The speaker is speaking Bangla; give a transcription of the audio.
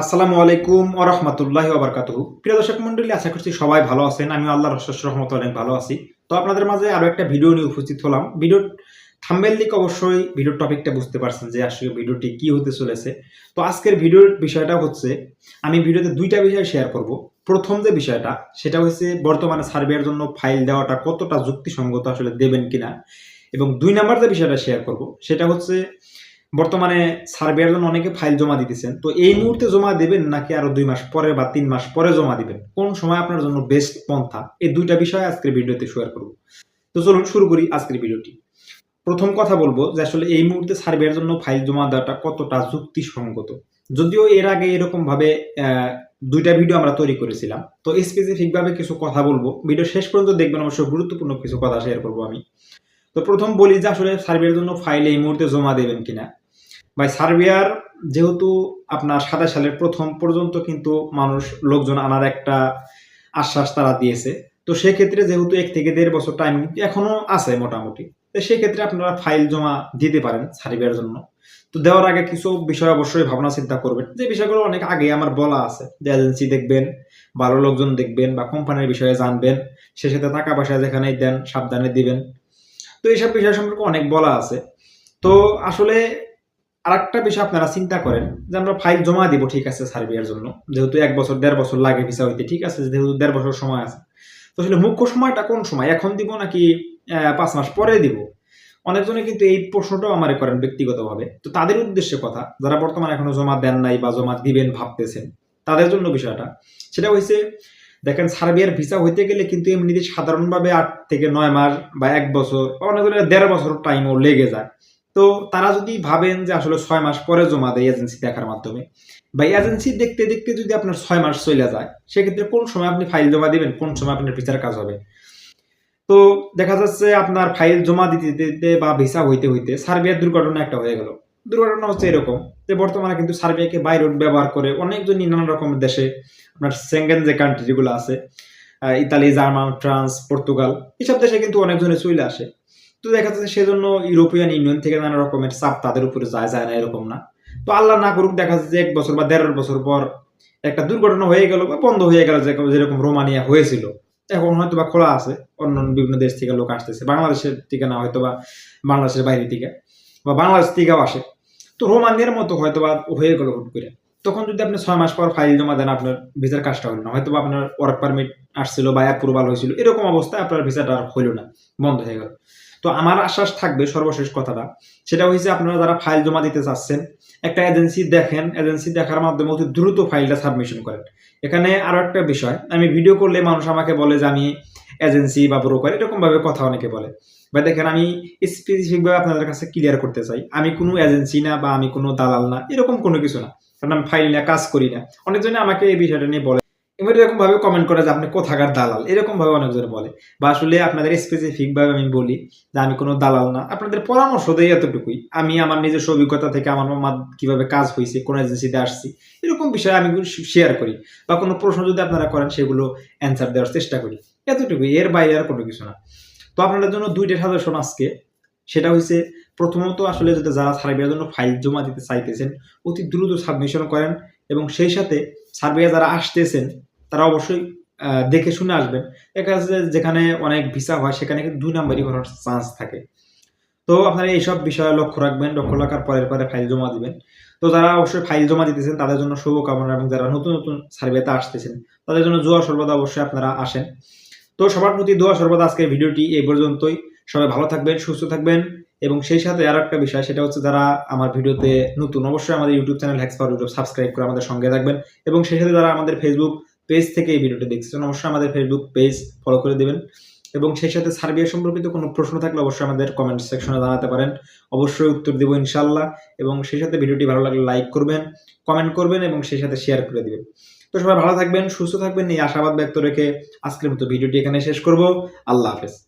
আসসালামু আলাইকুম ও রহমতুল্লাহ ওবরকাতুহু প্রিয় দর্শক মন্ডলী আশা করছি সবাই ভালো আছেন। আমি আল্লাহ রসস রহমত অনেক ভালো আছি। তো আপনাদের মাঝে আরও একটা ভিডিও নিয়ে উপস্থিত হলাম। ভিডিও থাম্বেল দিকে অবশ্যই ভিডিওর টপিকটা বুঝতে পারছেন যে আসলে ভিডিওটি কি হতে চলেছে। তো আজকের ভিডিওর বিষয়টা হচ্ছে, আমি ভিডিওতে দুইটা বিষয় শেয়ার করব। প্রথম যে বিষয়টা, সেটা হচ্ছে বর্তমানে সার্ভের জন্য ফাইল দেওয়াটা কতটা যুক্তিসঙ্গত আসলে দেবেন কিনা। এবং দুই নাম্বার যে বিষয়টা শেয়ার করব, সেটা হচ্ছে বর্তমানে সার্ভের জন্য অনেকে ফাইল জমা দিতেছেন। তো এই মুহূর্তে জমা দেবেন নাকি আরও দুই মাস পরে বা তিন মাস পরে জমা দিবেন? কোন সময় আপনার জন্য বেস্ট পন্থা? এই দুইটা বিষয় আজকের ভিডিওতে শেয়ার করব। তো চলুন শুরু করি আজকের ভিডিওটি। প্রথম কথা বলব যে আসলে এই মুহূর্তে সার্ভের জন্য ফাইল জমা দেওয়াটা কতটা যুক্তিসঙ্গত? যদিও এর আগে এরকম ভাবে আহ, দুইটা ভিডিও আমরা তৈরি করেছিলাম। তো স্পেসিফিক ভাবে কিছু কথা বলব। ভিডিও শেষ পর্যন্ত দেখবেন অবশ্য গুরুত্বপূর্ণ কিছু কথা শেয়ার করব আমি। তো প্রথম বলি যে আসলে সার্ভের জন্য ফাইল এই মুহূর্তে জমা দেবেন কিনা। ভাই, সার্বিয়ার যেহেতু আপনার সাতাশ সালের প্রথম পর্যন্ত কিন্তু মানুষ, লোকজন আনার একটা আশ্বাস তারা দিয়েছে। তো সেক্ষেত্রে যেহেতু এক থেকে দেড় বছর টাইম এখনও আছে মোটামুটি। তো সেক্ষেত্রে আপনারা ফাইল জমা দিতে পারেন সার্বিয়ার জন্য। তো দেওয়ার আগে কিছু বিষয় অবশ্যই ভাবনা চিন্তা করবেন। যে বিষয়গুলো অনেক আগে আমার বলা আছে। যে এজেন্সি দেখবেন, ভালো লোকজন দেখবেন বা কোম্পানির বিষয়ে জানবেন সে সাথে টাকা পয়সা যেখানেই দেন, সাবধানে দিবেন। তো এইসব বিষয় সম্পর্কে অনেক বলা আছে। তো আসলে আরেকটা বিষয় আপনারা চিন্তা করেন যে আমরা ফাইল জমা দিব, ঠিক আছে সার্বিয়ার জন্য। যেহেতু এক বছর, দেড় বছর লাগে ভিসা হইতে, ঠিক আছে, যেহেতু দেড় বছর সময় আছে। তো আসলে মুখ্য সময়টা কোন সময়? এখন দিব নাকি পাঁচ মাস পরে দিব? অনেকজনে কিন্তু এই প্রশ্নটাও আমারে করেন ব্যক্তিগতভাবে। তো তাদের উদ্দেশ্যে কথা, যারা বর্তমানে এখনও জমা দেন নাই বা জমা দিবেন ভাবতেছেন, তাদের জন্য বিষয়টা। সেটা হয়েছে দেখেন সার্বিয়ার ভিসা হইতে গেলে কিন্তু এমনিতে সাধারণভাবে আট থেকে নয় মাস বা এক বছর, বা অনেকজনের দেড় বছর টাইমও লেগে যায়। তো তারা যদি ভাবেন যে আসলে ছয় মাস পরে জমা দেয় এজেন্সি দেখার মাধ্যমে, বা এজেন্সি দেখতে দেখতে যদি আপনার ছয় মাস চলে যায়, সেক্ষেত্রে কোন সময় আপনি ফাইল জমা দিবেন, কোন সময় আপনার ভিসার কাজ হবে? তো দেখা যাচ্ছে আপনার ফাইল জমা দিতে দিতে বা ভিসা হইতে হইতে সার্বিয়ার দুর্ঘটনা একটা হয়ে গেল। দুর্ঘটনা হচ্ছে এরকম যে বর্তমানে কিন্তু সার্বিয়াকে বাই রোড ব্যবহার করে অনেকজনই নানা রকমের দেশে আপনার সেঙ্গেন যে কান্ট্রি যেগুলো আছে ইতালি জার্মান ফ্রান্স পর্তুগাল এসব দেশে কিন্তু অনেকজনে চলে আসে। তো দেখা যাচ্ছে সেজন্য ইউরোপিয়ান ইউনিয়ন থেকে নানা রকমের চাপ তাদের উপরে যায় যায় না, এরকম না। তো আল্লাহ না করুক, দেখা যাচ্ছে এক বছর বা দেড় বছর পর একটা দুর্ঘটনা হয়ে গেল বা বন্ধ হয়ে গেল যেরকম রোমানিয়া হয়েছিল। এখন হয়তো বা খোলা আছে অন্য বিভিন্ন দেশ থেকে লোক আসতেছে, বাংলাদেশের থেকে না হয়তো বা বাংলাদেশের বাইরে থেকে বা বাংলাদেশ থেকেও আসে। তো রোমানিয়ার মতো হয়তো বা হয়ে গেল হুট করে। তখন যদি আপনি ছয় মাস পর ফাইল জমা দেন, আপনার ভিসার কাজটা হলো না। হয়তো আপনার ওয়ার্ক পারমিট আসছিল বা অ্যাপ্রুভাল হয়েছিল, এরকম অবস্থায় আপনার ভিসাটা আর হইল না, বন্ধ হয়ে গেল। তো আমার আশ্বাস থাকবে সর্বশেষ কথাটা। সেটা হয়েছে আপনারা যারা ফাইল জমা দিতে চাচ্ছেন, একটা এজেন্সি দেখেন এজেন্সি দেখার মাধ্যমে অতি দ্রুত ফাইলটা সাবমিশন করেন। এখানে আরও একটা বিষয়, আমি ভিডিও করলে মানুষ আমাকে বলে যে আমি এজেন্সি বা ব্রোকার এরকম ভাবে কথা অনেকে বলে। বা দেখেন আমি স্পেসিফিক ভাবে আপনাদের কাছে ক্লিয়ার করতে চাই, আমি কোনো এজেন্সি না বা আমি কোনো দালাল না, এরকম কোনো কিছু না। কারণ আমি ফাইল নিয়ে কাজ করি না। অনেকজনে আমাকে এই বিষয়টা নিয়ে বলে এবার এরকম ভাবে কমেন্ট করে যে আপনি কোথাকার দালাল এরকম ভাবে অনেকজনে বলে। বা আসলে আপনাদের স্পেসিফিক ভাবে আমি বলি যে আমি কোনো দালাল না। আপনাদের পরামর্শ দেয় এতটুকুই। আমি আমার নিজস্ব অভিজ্ঞতা থেকে আমার মামা কীভাবে কাজ হয়েছে কোন এজেন্সিতে আসছি, এরকম বিষয়ে আমি শেয়ার করি। বা কোনো প্রশ্ন যদি আপনারা করেন, সেগুলো অ্যান্সার দেওয়ার চেষ্টা করি। এতটুকুই, এর বাইরে আর কোনো কিছু না। তো আপনাদের জন্য দুইটা সাজেশন আজকে। সেটা হয়েছে প্রথমত আসলে যদি যারা সার্বিয়ার জন্য ফাইল জমা দিতে চাইতেছেন, অতি দ্রুত সাবমিশন করেন এবং সেই সাথে সার্বিয়া যারা আসতেছেন তারা অবশ্যই দেখে শুনে আসবেন। দেখা যাচ্ছে যেখানে অনেক ভিসা হয়, সেখানে কিন্তু দুই নাম্বারই করার চান্স থাকে। তো আপনারা এইসব বিষয়ে লক্ষ্য রাখবেন, লক্ষ্য রাখার পরের পরে ফাইল জমা দিবেন। তো যারা অবশ্যই ফাইল জমা দিতেছেন, তাদের জন্য শুভকামনা এবং যারা নতুন নতুন সার্ভেতে আসতেছেন, তাদের জন্য জোয়া সর্বদা অবশ্যই আপনারা আসেন। তো সবার প্রতি দোয়া সর্বদা আজকের ভিডিওটি এই পর্যন্তই। সবাই ভালো থাকবেন, সুস্থ থাকবেন এবং সেই সাথে আর একটা বিষয়, সেটা হচ্ছে যারা আমার ভিডিওতে নতুন, অবশ্যই আমাদের YouTube channel hacks for YouTube subscribe করে আমাদের সঙ্গে থাকবেন এবং সেই সাথে যারা আমাদের ফেসবুক পেজ থেকে এই ভিডিওটি দেখছেন, অবশ্যই আমাদের ফেসবুক পেজ ফলো করে দেবেন। এবং সেই সাথে সার্বিয়া সম্পর্কিত কোনো প্রশ্ন থাকলে অবশ্যই আমাদের কমেন্ট সেকশনে জানাতে পারেন। অবশ্যই উত্তর দেবো ইনশাল্লাহ এবং সেই সাথে ভিডিওটি ভালো লাগলে লাইক করবেন কমেন্ট করবেন এবং সেই সাথে শেয়ার করে দেবেন। তো সবাই ভালো থাকবেন, সুস্থ থাকবেন, এই আশাবাদ ব্যক্ত রেখে আজকের মতো ভিডিওটি এখানে শেষ করব। আল্লাহ হাফেজ।